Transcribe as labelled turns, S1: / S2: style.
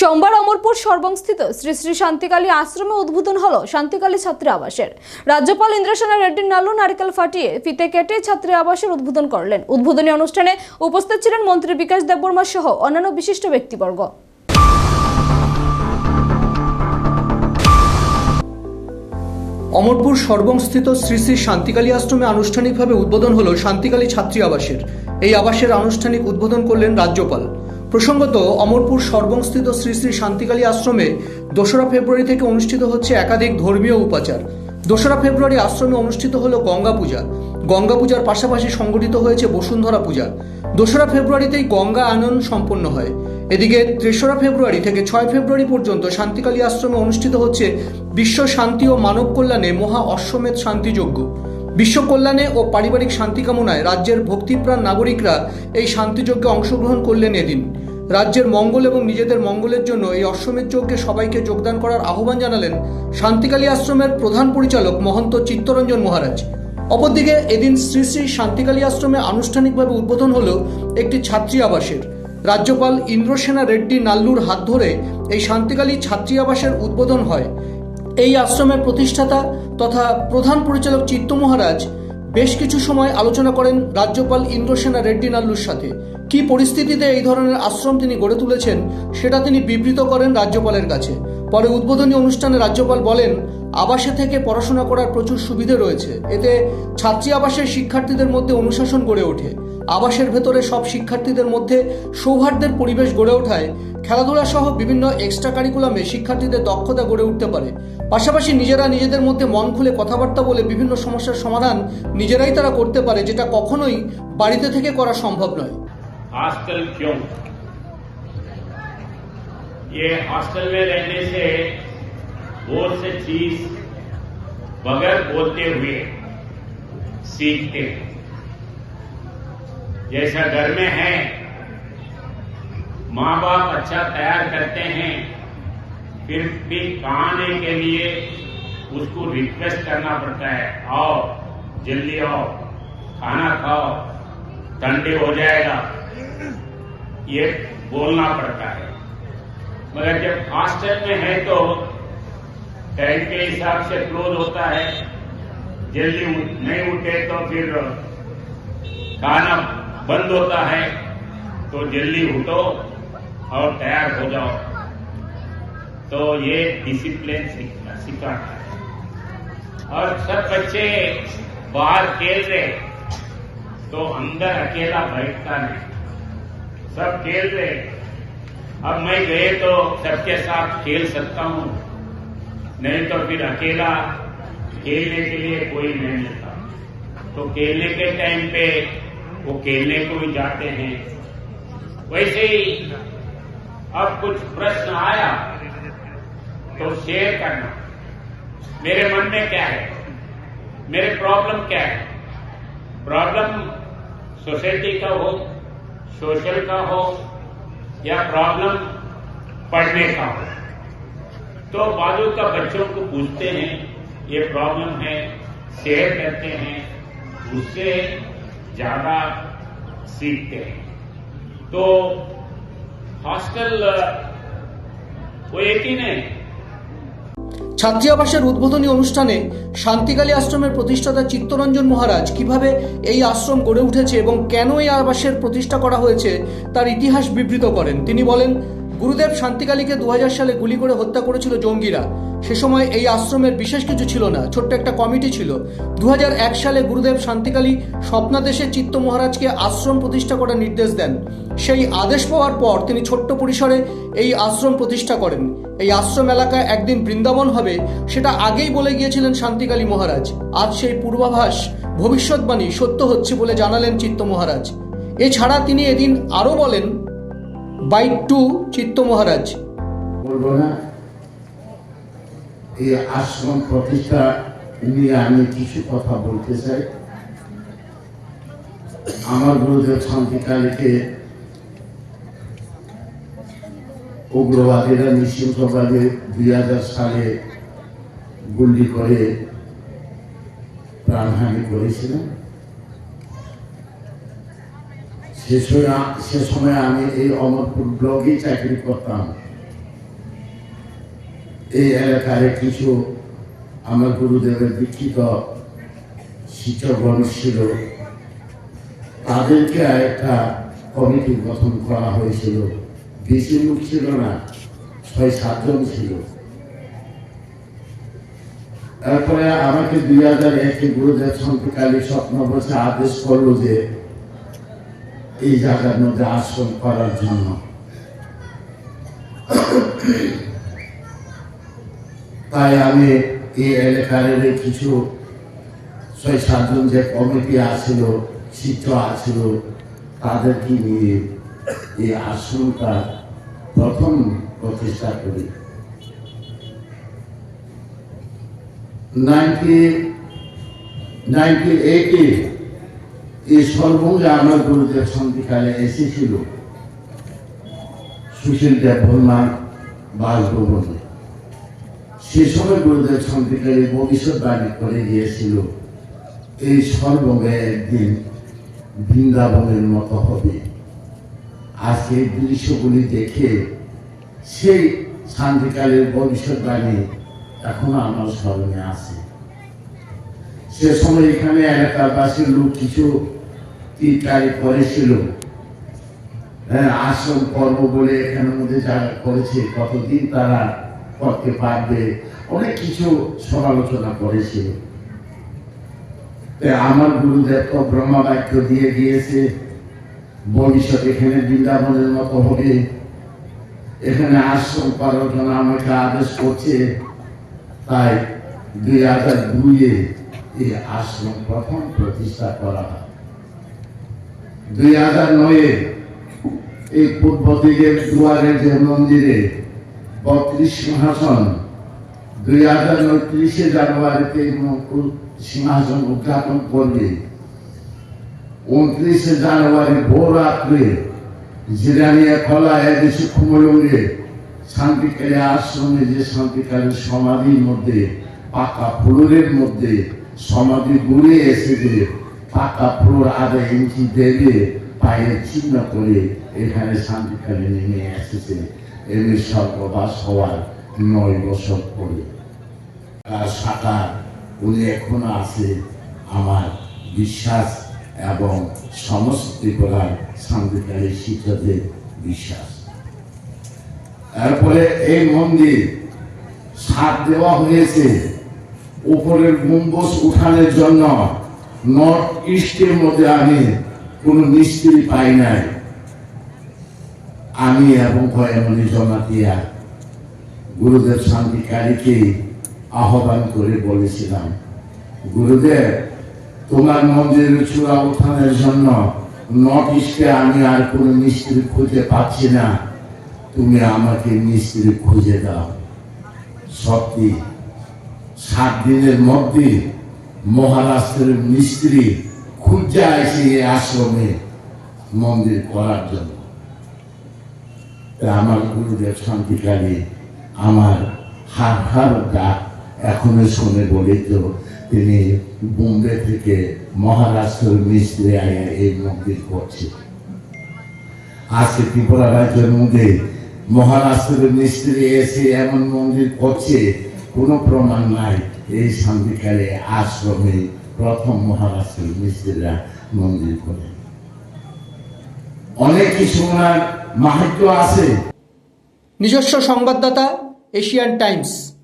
S1: সোমবার অমরপুর সর্বংস্থিত শ্রী শ্রী শান্তিকালী আশ্রমে উদ্বোধন হলো শান্তিকালী ছাত্রী আবাসের রাজ্যপাল ইন্দ্রসেনা রেড্ডি নালু নারকেল ফাটিয়ে ফিতে কেটে ছাত্রী আবাসের উদ্বোধন করলেন। উদ্বোধনী অনুষ্ঠানে উপস্থিত ছিলেন মন্ত্রী বিকাশ দেববর্মা সহ অন্যান্য বিশিষ্ট ব্যক্তিবর্গ।
S2: অমরপুর সর্বংস্থিত শ্রী শ্রী শান্তিকালী আশ্রমে আনুষ্ঠানিকভাবে উদ্বোধন হলো শান্তিকালী ছাত্রী আবাসের। এই আবাসের আনুষ্ঠানিক উদ্বোধন করলেন রাজ্যপাল। প্রসঙ্গত, অমরপুর সর্বংস্থিত শ্রী শ্রী শান্তিকালী আশ্রমে দোসরা ফেব্রুয়ারি থেকে অনুষ্ঠিত হচ্ছে একাধিক ধর্মীয় উপাচার। দোসরা ফেব্রুয়ারি আশ্রমে অনুষ্ঠিত হলো গঙ্গা পূজা। গঙ্গা পূজার পাশাপাশি সংগঠিত হয়েছে বসুন্ধরা পূজা। দোসরা ফেব্রুয়ারিতেই গঙ্গা আনন সম্পন্ন হয়। এদিকে তেসরা ফেব্রুয়ারি থেকে ছয় ফেব্রুয়ারি পর্যন্ত শান্তিকালী আশ্রমে অনুষ্ঠিত হচ্ছে বিশ্ব শান্তি ও মানব কল্যাণে মহা অশ্বমেধ শান্তিযজ্ঞ। বিশ্ব কল্যাণে ও পারিবারিক শান্তি কামনায় রাজ্যের ভক্তিপ্রাণ নাগরিকরা এই শান্তিযজ্ঞে অংশগ্রহণ করলেন এদিন। রাজ্যের মঙ্গল এবং নিজেদের মঙ্গলের জন্য এই অশ্বমেধ যজ্ঞে সবাইকে যোগদান করার আহ্বান জানালেন শান্তিকালী আশ্রমের প্রধান পরিচালক মহন্ত চিত্তরঞ্জন মহারাজ। অপরদিকে এদিন শ্রী শ্রী শান্তিকালী আশ্রমে আনুষ্ঠানিকভাবে উদ্বোধন হল একটি ছাত্রী আবাসের। রাজ্যপাল ইন্দ্রসেনা রেড্ডি নাল্লুর হাত ধরে এই শান্তিকালী ছাত্রী আবাসের উদ্বোধন হয়। এই আশ্রমের প্রতিষ্ঠাতা তথা প্রধান পরিচালক চিত্ত মহারাজ বেশ কিছু সময় আলোচনা করেন রাজ্যপাল ইন্দ্রসেনা রেড্ডি নাল্লুর সাথে। কি পরিস্থিতিতে এই ধরনের আশ্রম তিনি গড়ে তুলেছেন, সেটা তিনি বিবৃত করেন রাজ্যপালের কাছে। পরে উদ্বোধনী অনুষ্ঠানে রাজ্যপাল বলেন, আবাসে থেকে পড়াশোনা করার প্রচুর সুবিধে রয়েছে। এতে ছাত্রী আবাসের শিক্ষার্থীদের মধ্যে অনুশাসন গড়ে ওঠে। আবাসের ভেতরে সব শিক্ষার্থীদের মধ্যে সৌহার্দ্যের পরিবেশ গড়ে ওঠায় খেলাধুলা সহ বিভিন্ন এক্সট্রা কারিকুলামে শিক্ষার্থীদের দক্ষতা গড়ে উঠতে পারে পাশাপাশি নিজেরা নিজেদের মধ্যে মন খুলে কথাবার্তা বলে বিভিন্ন সমস্যার সমাধান নিজেরাই তারা করতে পারে যেটা কখনোই বাড়িতে থেকে করা সম্ভব নয়
S3: हॉस्टल क्यों ये हॉस्टल में रहने से बहुत से चीज बगैर बोलते हुए सीखते हैं जैसा घर में है। माँ बाप अच्छा तैयार करते हैं, फिर भी खाने के लिए उसको रिक्वेस्ट करना पड़ता है। आओ, जल्दी आओ, खाना खाओ ठंडे हो जाएगा। ये बोलना पड़ता है। मगर जब हॉस्टल में है तो टाइम के हिसाब से क्लोज होता है। जल्दी नहीं उठे तो फिर खाना बंद होता है तो जल्दी उठो और तैयार हो जाओ। तो ये डिसिप्लिन सिखाता है। और सब बच्चे बाहर खेल रहे तो अंदर अकेला बैठता नहीं। सब खेल रहे अब मैं गए तो सबके साथ खेल सकता हूँ। नहीं तो फिर अकेला खेलने के लिए कोई नहीं मिलता तो खेलने के टाइम पे वो खेलने को भी जाते हैं। वैसे ही अब कुछ प्रश्न आया तो शेयर करना। मेरे मन में क्या है? मेरे प्रॉब्लम क्या है? प्रॉब्लम सोसाइटी का हो सोशल का हो, या प्रॉब्लम पढ़ने का हो? तो बाजू का बच्चों को पूछते हैं, ये प्रॉब्लम है शेयर करते हैं, उससे ज्यादा सीखते हैं तो हॉस्टल वो एक ही नहीं
S2: ছাত্রী আবাসের উদ্বোধনী অনুষ্ঠানে শান্তিকালী আশ্রমের প্রতিষ্ঠাতা চিত্তরঞ্জন মহারাজ কিভাবে এই আশ্রম গড়ে উঠেছে এবং কেন এই আবাসের প্রতিষ্ঠা করা হয়েছে তার ইতিহাস বিবৃত করেন তিনি বলেন গুরুদেব শান্তিকালীকে দু হাজার সালে গুলি করে হত্যা করেছিল জঙ্গিরা। সে সময় এই আশ্রমের বিশেষ কিছু ছিল না, ছোট্ট একটা কমিটি ছিল। দু হাজার এক সালে গুরুদেব শান্তিকালী স্বপ্নাদেশে চিত্ত মহারাজকে আশ্রম প্রতিষ্ঠা করার নির্দেশ দেন। সেই আদেশ পাওয়ার পর তিনি ছোট্ট পরিসরে এই আশ্রম প্রতিষ্ঠা করেন। এই আশ্রম এলাকা একদিন বৃন্দাবন হবে, সেটা আগেই বলে গিয়েছিলেন শান্তিকালী মহারাজ। আজ সেই পূর্বাভাস ভবিষ্যৎবাণী সত্য হচ্ছে বলে জানালেন চিত্ত মহারাজ। এছাড়া তিনি এদিন আরও বলেন বাইট টু চিত্ত মহারাজ।
S4: বলব না, এই আশ্রম প্রতিষ্ঠা নিয়ে আমি কিছু কথা বলতে চাই। আমার গুরুদেব শান্তিকালীকে উগ্রবাদীরা নিশ্চিন্তভাবে দুই হাজার সালে গুলি করে প্রাণহানি করেছিলেন। সে সময় সে সময় আমি এই অমরপুর ব্লকেই চাকরি করতাম। এই এলাকার কিছু আমার গুরুদেবের দীক্ষিত শিক্ষকগণ ছিল। তাদেরকে একটা কমিটি গঠন করা হয়েছিল। বেশি লোক ছিল না, ছয়, সাতজন ছিল। তারপরে আমাকে দুই হাজার একে গুরুদেব সন্তকালী স্বপ্ন আদেশ করল যে এই জায়গার মধ্যে আশ্রম করার জন্য। তাই আমি এই এলাকার কিছু ছয় সাতজন যে কমিটি আছিল শিক্ষক আছিল, তাদেরকে নিয়ে এই আশ্রমটা প্রথম প্রতিষ্ঠা করি। নাইনটি নাইনটি এইটে এই সর্বঙ্গে আমার গুরুদেব সন্ধিকালে এসেছিল। সুশীল দেব বর্মা বাসভবনে। সে সময় গুরুদেব সন্ধিকালে ভবিষ্যৎবাণী করে গিয়েছিল এই সর্বঙ্গে একদিন বৃন্দাবনের মতো হবে। আজকে দৃশ্যগুলি দেখে সেই শান্তিকালের ভবিষ্যৎবাণী এখনও আমার স্মরণে আছে। সে সময় এখানে এলাকাবাসীর লোক কিছু তীরকারি করেছিল হ্যাঁ আশ্রম পর্ব বলে এখানের মধ্যে যারা করেছে, কতদিন তারা করতে পারবে, অনেক কিছু সমালোচনা করেছিল আমার গুরুদেব তো ব্রহ্মা বাক্য দিয়ে গিয়েছে, ভবিষ্যৎ এখানে বৃন্দাবনের মতো হবে। এখানে আশ্রম করার জন্য আমাকে আদেশ করছে, তাই দুই হাজার দুইয়ে এই আশ্রম প্রথম প্রতিষ্ঠা করা হয়। দুই হাজার নয়ে এই পূর্ব দিকের দুয়ারে যে মন্দিরে বত্রিশ সিংহাসন, দুই হাজার উনত্রিশে জানুয়ারিতে সিংহাসন উদ্ঘাটন করবে। উনত্রিশে জানুয়ারি ভোর রাত্রে জিরানিয়া খোলা এদেশে কুমলঙ্গে শান্তিকালী আশ্রমে যে শান্তিকালীর সমাধির মধ্যে, পাকা ফ্লোরের মধ্যে সমাধি ঘুরে এসে পাকা ফ্লোর আধা ইঞ্চি দেবে পায়ের চিহ্ন করে এখানে শান্তিকালী নেমে এসেছে এমনি স্বর্গবাস হওয়ার নয় বছর পরে। তার সাকার উনি এখনও আছে আমার বিশ্বাস এবং সমস্ত ত্রিপুরার শান্তিকালী শিক্ষকদের বিশ্বাস। তারপরে এই মন্দির সাপ দেওয়া হয়েছে। উপরের গম্বুজ উঠানোর জন্য নর্থ ইস্টের মধ্যে আমি কোনো মিস্ত্রি পাই নাই। আমি এবং ভয়মণি জমাতিয়া গুরুদেব শান্তিকারীকে আহ্বান করে বলেছিলাম, গুরুদেব, তোমার মন্দিরের চূড়া উত্থানের জন্য নর্থ ইস্টে আমি আর কোনো মিস্ত্রি খুঁজে পাচ্ছি না। তুমি আমাকে মিস্ত্রি খুঁজে দাও। সত্যি, সাত দিনের মধ্যে মহারাষ্ট্রের মিস্ত্রি খুঁজে আসে এই আশ্রমে মন্দির করার জন্য। আমার গুরুদেব শান্তিকালী আমার হার হার ডাক এখনও শুনে বলে তো তিনি বোম্বে থেকে মহারাষ্ট্রের মিস্ত্রি আয়া এই মন্দির করছে আজকে ত্রিপুরা রাজ্যের মধ্যে মহারাষ্ট্রের মিস্ত্রি এসে এমন মন্দির করছে, কোনো প্রমাণ নাই। এই সন্ধিকালে আশ্রমে প্রথম মহারাষ্ট্রের মিস্ত্রিরা মন্দির করে অনেক কিছু ওনার আছে।
S2: নিজস্ব সংবাদদাতা, এশিয়ান টাইমস।